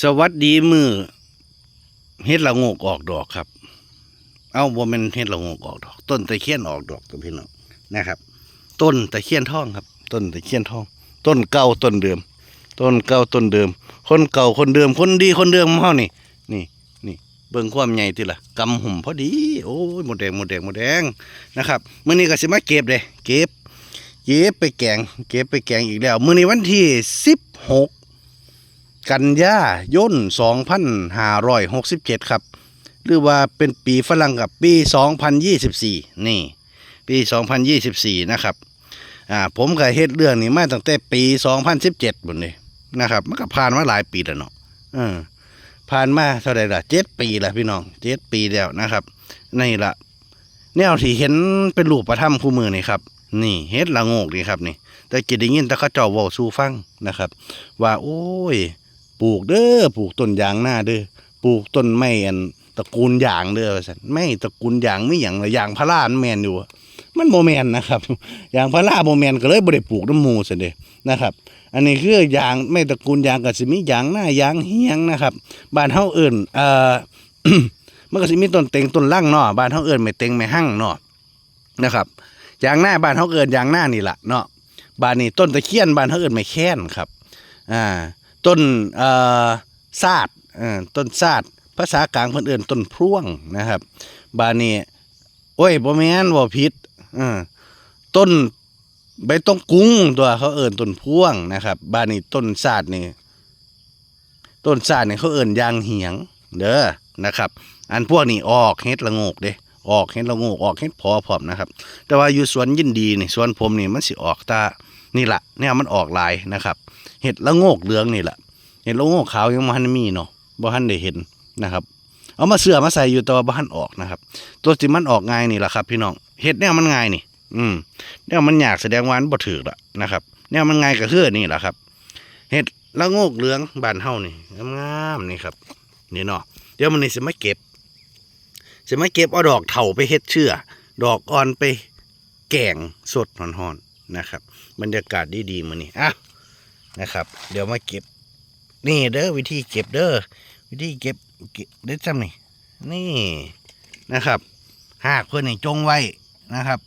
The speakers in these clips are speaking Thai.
สวัสดีมือเฮ็ดละงกออกดอกครับ เอาบ่แม่นเฮ็ดละงกออกดอก ต้นตะเคียนออกดอกตัวพี่น้องนะครับ ต้นตะเคียนทองครับ ต้นตะเคียนทอง ต้นเก่าต้นเดิม ต้นเก่าต้นเดิม คนเก่าคนเดิม คนดีคนเดิมเฮานี่ นี่นี่เบิ่งความใหญ่ติล่ะกำหุ่มพอดี โอ้ยหมดแดงหมดแดงหมดแดงนะครับมื้อนี้ก็สิมาเก็บเด้เก็บ เก็บไปแกง เก็บไปแกงอีกแล้ว มื้อนี้วันที่16 กันยายน2567 ครับ หรือว่าเป็นปีฝรั่งกับปี 2024 นี่ ปี 2024 นะครับ อ่า ผมก็เฮ็ดเรื่องนี้มาตั้งแต่ปี 2017บุนนี่นะครับ มันก็ผ่านมาหลายปีแล้วเนาะเออผ่านมาเท่าไหร่ละเจ็ดปีแล้วพี่น้องเจ็ดปีแล้วนะครับนี่ละแนวที่เห็นเป็นรูปประทับคู่มือนี่ครับ นี่เฮ็ดละโงกนี่ครับนี่ แต่กินได้ยินแต่เขาเจ้าว้าสู่ฟังนะครับ ว่าโอ้ย ปลูกเด้อปลูกต้นยางหน้าเด้อปลูกต้นไม้อันตระกูลยางเด้อสันไม่ตระกูลยางไม่หยังละยางพาราแมนอยู่ มันโมแมนนะครับยางพาราโมแมนก็เลยบ่ได้ปลูกน้ำมูซะเด้นะครับ อันนี้คือยางไม่ตระกูลยางก็สิมียางหน้ายางเฮียงนะครับบ้านเฮาเอิ้นเอ่อมันก็สิมีต้นเต็งต้นลั่งเนาะบ้านเฮาเอิ้นไม่เต็งไม่หั่งเนาะนะครับยางหน้าบ้านเฮาเอิ้นยางหน้านี่ละเนาะบ้านนี้ต้นตะเคียนบ้านเฮาเอิ้นไม่แค้นครับ อ่า ต้นเอ่อซาดเอ่อต้นซาดภาษากลางเพิ่นเอิ้นต้นพร่วงนะครับ บานนี้โอ้ยบ่แม่นบ่ผิดเออต้นใบตองกุ้งตัวเขาเอิ้นต้นพร่วงนะครับ บานนี้ต้นซาดนี่ต้นซาดนี่เขาเอิ้นยางเหียงเด้อนะครับ อันพวกนี้ออกเฮ็ดละโงกเด้ออกเฮ็ดละโงกออกเฮ็ดพอพร้อมนะครับ แต่ว่าอยู่สวนยินดีนี่สวนผมนี่มันสิออกตานี่ละเนี่ยมันออกลายนะครับ เห็ดละโงกเหลืองนี่แหละเห็ดละโงกขาวยังบ่ทันมีเนาะบ่ทันได้เห็นนะครับ เอามาเสื้อมาใส่อยู่ต่ว่าบ่ทันออกนะครับ ตัวที่มันออกง่ายนี่แหละครับ พี่น้องเห็ดแนวมันง่ายนี่ อืมแนวมันอยากแสดงวานบ่ถูกละนะครับแนวมันง่ายก็คือนี่แหละครับ เห็ดละโงกเหลืองบานเฮานี่งามๆนี่ครับนี่เนาะเดี๋ยวมันนี่สิมาเก็บสิมาเก็บเอาดอกเถาไปเฮ็ดเชื่อ ดอกอ่อนไปแกงสดหอนๆนะครับ บรรยากาศดีๆมื้อนี้อะ นะครับ เดี๋ยวมาเก็บ นี่เด้อวิธีเก็บเด้อวิธีเก็บเก็บเด็ดจำนี่นี่นะครับหากเพื่อนให้จงไว้นะครับ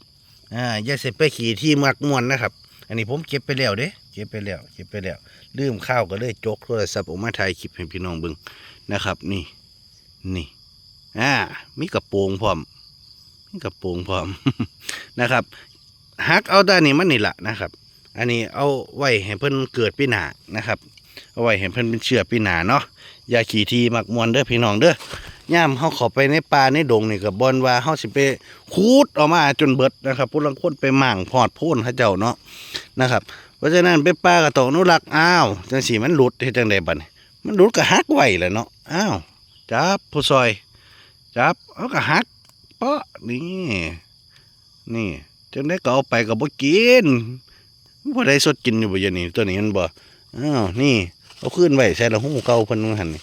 อ่าอย่าเสร็จไปขี่ที่มักมวนนะครับ อันนี้ผมเก็บไปแล้วเด้เก็บไปแล้วเก็บไปแล้วลืมข้าวก็เลยจกโทรศัพท์ออกมาถ่ายคลิปให้พี่น้องเบิ่งนะครับ นี่นี่อ่ามีกระโปรงพร้อมมีกระโปรงพร้อมนะครับหักเอาด้านนี้มันนี่แหละนะครับ อันนี้เอาไว้ให้เพิ่นเกิดปีหนานะครับ เอาไว้ให้เพิ่นเป็นเชื้อปีหนาเนาะอย่าขี่ทีมักมวนเด้อพี่น้องเด้อย่ามเฮาข้าไปในป่าในดงนี่ก็บ่นว่าเฮาสิไปคูดออกมาจนเบิดนะครับผู้ลังคนไปหม่างพอดโพ่นเขาเจ้าเนาะนะครับ เพราะฉะนั้นไปป่าก็ต้องนุรักอ้าวจังสีมันหลุดเฮ็ดจังไดบัดนี้มันหลุดก็หักไว้แหละเนาะอ้าวจับผู้ซอยจับเอาก็หักเปาะนี่นี่จังได้ก็เอาไปก็บ่กิน บ่ได้สดกินอยู่บ่ยานี้ตัวนี้มันบ่อ้าวนี่เอาขึ้นไว้ใส่ละหูเก่าเพิ่นว่าหั่นนี่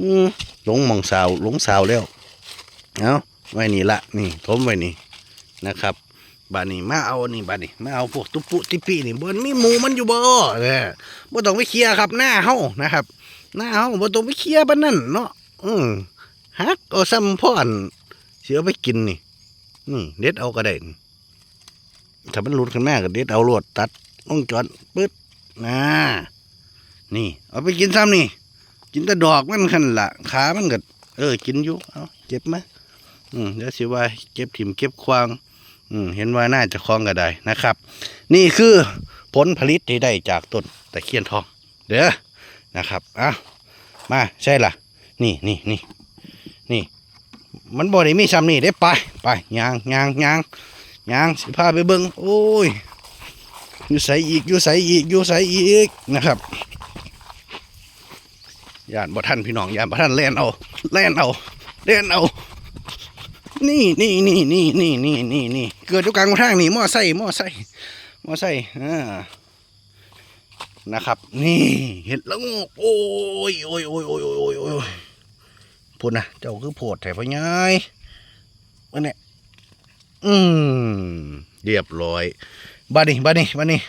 อือหลงมองสาวหลงสาวแล้วเอาไว้นี่ละนี่ทมไว้นี่นะครับบานี้มาเอานี่บานี้มาเอาพวกตุ๊ปุติปินี่บ่มีหมูมันอยู่บ่เออบ่ต้องไปเคลียร์ครับหน้าเฮานะครับ หน้าเฮาบ่ต้องไปเคลียร์ปานนั้นเนาะอือฮักเอาซ้ำพ่อนเสิเอไปกินนี่นี่เด็ดเอาก็ได้นี่ ถ้ามันหลุดขึ้นมาก็เด็ดเอาลวดตัดลงจอดปึ๊ดนะนี่เอาไปกินซ้ำนี่ กินแต่ดอกมันขันละขามันก็เออ กินอยู่เอาเก็บมาอืมเดี๋ยวสิว่าเก็บถิ่มเก็บควางอืมเห็นว่าน่าจะคล้องก็ได้นะครับ นี่คือผลผลิตที่ได้จากต้นตะเคียนทอง เด้อนะครับอะมาใช่ล่ะนี่นี่นี่นี่ มันบ่ได้มีซ้ำนี่ได้ไปไปยางยางยาง ยางสิพาไปเบิ้งโอ้ยอยู่ใสอีกอยู่ใสอีกอยู่ใสอีกนะครับยานบ่ท่านพี่น้องยานบ่ท่านแล่นเอาแล่นเอาแล่นเอา นี่นี่นี่นี่นี่นี่นี่นี่เกิดอยู่กลางทางนี่มอไซมอไซมอไซอ่านะครับ นี่เห็ดละงกโอ้ยโอ้ยโอ้ยโอ้ยโอ้ยโอ้ยโอ้ยพูดนะเจ้าคือโพดแถวพ่อใหญ่วันนี้ อืมเรียบร้อยบ้านี้บ้านี้บ้านี้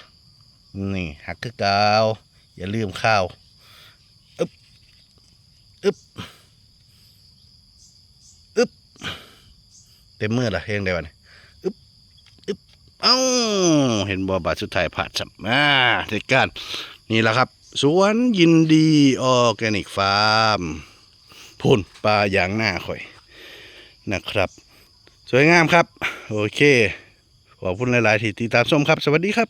นี่หักคือเกาวอย่าลืมข้าวอึ๊บอึบอึบเต็มมือละเฮงได้วะเนี่ยอึบอึบเอ้าเห็นบอบาทสุดท้ายผ่าจับอ่าเหตุการณ์นี่แหละครับสวนยินดีออร์แกนิกฟาร์ม พุ่นปลาอย่างหน้าข่อยนะครับ สวยงามครับ โอเค ขอบคุณหลาย ๆ ที่ติดตามชมครับ สวัสดีครับ